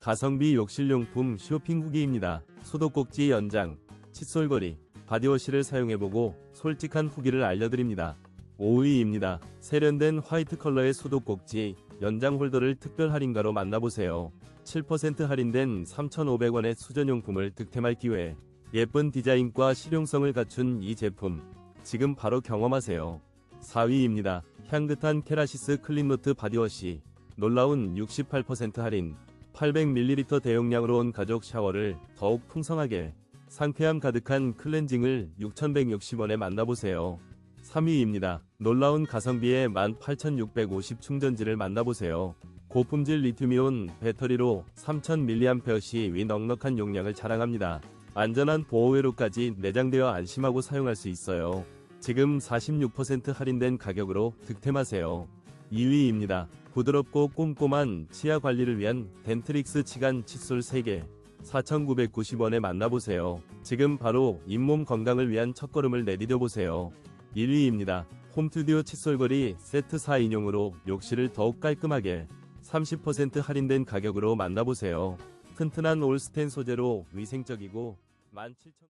가성비 욕실용품 쇼핑 후기입니다. 수도꼭지 연장, 칫솔거리, 바디워시를 사용해보고 솔직한 후기를 알려드립니다. 5위입니다. 세련된 화이트 컬러의 수도꼭지 연장 홀더를 특별 할인가로 만나보세요. 7% 할인된 3,500원의 수전용품을 득템할 기회. 예쁜 디자인과 실용성을 갖춘 이 제품. 지금 바로 경험하세요. 4위입니다. 향긋한 케라시스 클린노트 바디워시. 놀라운 68% 할인. 800ml 대용량으로 온 가족 샤워를 더욱 풍성하게. 상쾌함 가득한 클렌징을 6,160원에 만나보세요. 3위입니다. 놀라운 가성비의 18,650 충전지를 만나보세요. 고품질 리튬이온 배터리로 3000mAh 위 넉넉한 용량을 자랑합니다. 안전한 보호회로까지 내장되어 안심하고 사용할 수 있어요. 지금 46% 할인된 가격으로 득템하세요. 2위입니다. 부드럽고 꼼꼼한 치아 관리를 위한 덴트릭스 치간 칫솔 3개 4,990원에 만나보세요. 지금 바로 잇몸 건강을 위한 첫걸음을 내디뎌보세요. 1위입니다. 홈투디오 칫솔거리 세트 4인용으로 욕실을 더욱 깔끔하게 30% 할인된 가격으로 만나보세요. 튼튼한 올스텐 소재로 위생적이고 17,000